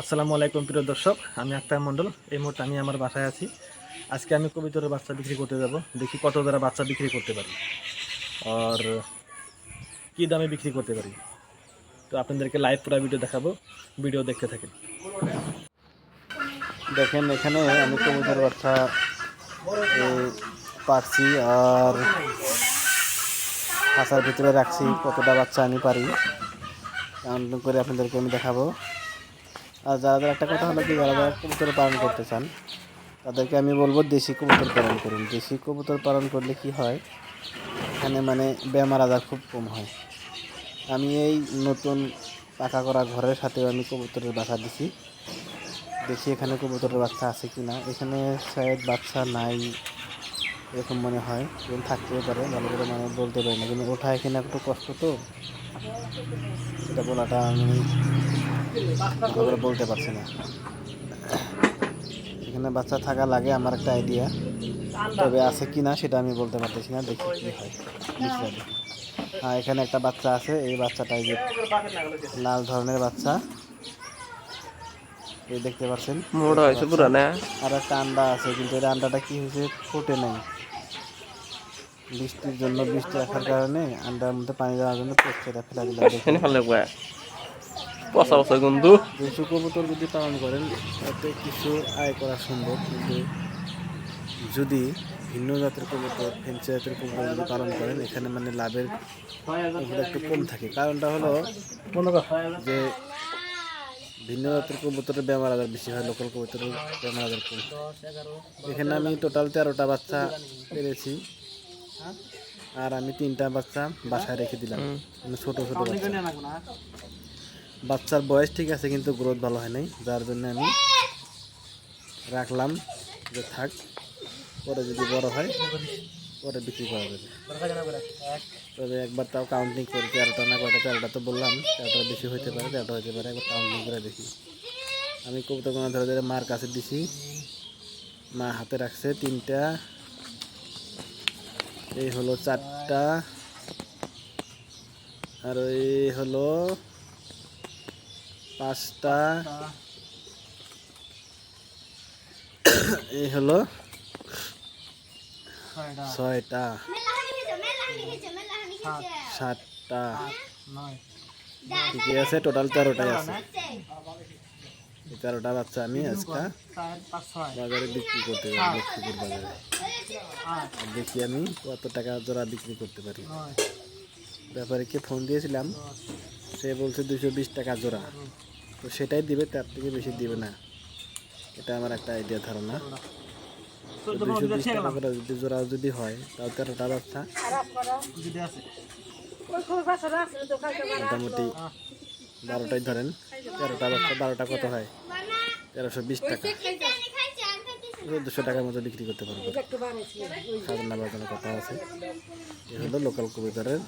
আসসালামু আলাইকুম, প্রিয় দর্শক। আমি আক্তার মণ্ডল। এই মুহূর্তে আমি আমার বাসায় আছি। আজকে আমি কবিতরের বাচ্চা বিক্রি করতে যাব। দেখি কত দ্বারা বাচ্চা বিক্রি করতে পারি। আর কী দামে বিক্রি করতে পারি। তো আপনাদেরকে লাইভ পুরো ভিডিও দেখাবো। ভিডিও দেখতে থাকেন। দেখেন, এখানে আমি কবুতর বাচ্চা পারছি। আর খাঁচার ভিতরে রাখছি কতটা বাচ্চা আমি পারি। করে আপনাদেরকে আমি দেখাবো। আর যারা যারা একটা কথা হলো কি, যারা যারা কবুতর পালন করতে চান, তাদেরকে আমি বলব দেশি কবুতর পালন করুন। দেশি কবুতর পালন করলে কি হয়, এখানে মানে বেমার আজার খুব কম হয়। আমি এই নতুন পাকা করা ঘরের সাথেও আমি কবুতরের বাসা দিছি। দেখি এখানে কবুতরের বাচ্চা আছে কি না এখানে শায়দ বাচ্চা নাই, এরকম মনে হয়। এরকম থাকতেও পারে, ভালো করে মানে বলতে পারি না। কিন্তু ওঠা এখানে একটু কষ্ট তো। এটা বলাটা আমি করে বলতে পারছি না। এখানে বাচ্চা থাকা লাগে আমার একটা আইডিয়া তবে আছে কি না সেটা আমি বলতে পারতেছি না দেখি কি হয়। বুঝতে হ্যাঁ এখানে একটা বাচ্চা আছে এই বাচ্চাটা যে লাল ধরনের বাচ্চা। এই দেখতে পাচ্ছেন? মোটা হয়েছে পুরা না? আর একটা আন্ডা আছে কিন্তু এই আন্ডাটা কি হয়েছে ফুটে নাই। বৃষ্টির জন্য বৃষ্টি রাখার কারণে আন্ডার মধ্যে পানি দেওয়ার জন্য ফেলা দিলাম দেখুন। এখানে ফেলে কয়া পচা পচা গন্ধু। দেশি কবুতর যদি পালন করেন, তাতে কিছু আয় করা সম্ভব। কিন্তু যদি ভিন্ন জাতের কবুতর ফেন্সি জাতের কবুতর যদি পালন করেন, এখানে মানে লাভের একটু কম থাকে। কারণটা হলো যে ভিন্ন জাতের কবুতরের বেমার আজার বেশি হয় লোকাল কবুতরের বেমার আজার কম। এখানে আমি টোটাল তেরোটা বাচ্চা পেরেছি। আর আমি তিনটা বাচ্চা বাসায় রেখে দিলাম। মানে ছোট ছোট বাচ্চা। বাচ্চার বয়স ঠিক আছে, কিন্তু গ্রোথ ভালো হয় নাই। যার জন্য আমি রাখলাম যে থাক, পরে যদি বড় হয়, পরে বিক্রি করা যাবে। তবে একবার তাও কাউন্টিং করি, তেরোটা না কয়টা, তেরোটা তো বললাম তেরোটা বেশি হইতে পারে, তেরোটা হইতে পারে, একবার কাউন্টিং করে দেখি। আমি কবুতর কোনো ধরে ধরে মার কাছে দিছি, মা হাতে রাখছে তিনটা, এই হলো চারটা, আর এই হলো পাঁচটা। এই হলো ছয়টা। সাতটা। ঠিকই আছে টোটাল তেরোটাই আছে। তেরোটা বাচ্চা আমি আজকে বাজারে বিক্রি করতে পারি লক্ষ্মীপুর বাজারে দেখি আমি কত টাকা জোড়া বিক্রি করতে পারি। ব্যাপারীকে ফোন দিয়েছিলাম। সে বলছে দুশো বিশ টাকা জোড়া। তো সেটাই দিবে তার থেকে বেশি দিবে না। এটা আমার একটা আইডিয়া ধারণা। দুশো বিশ টাকা করে যদি জোড়া যদি হয় তাও তেরোটা বাচ্চা মোটামুটি বারোটাই ধরেন তেরোটা বাচ্চা বারোটা কত হয়? তেরোশো বিশ টাকা। চোদ্দোশো টাকার মতো বিক্রি করতে পারব। সাধারণ জন্য কথা আছে। এ হলো লোকাল কবিতারের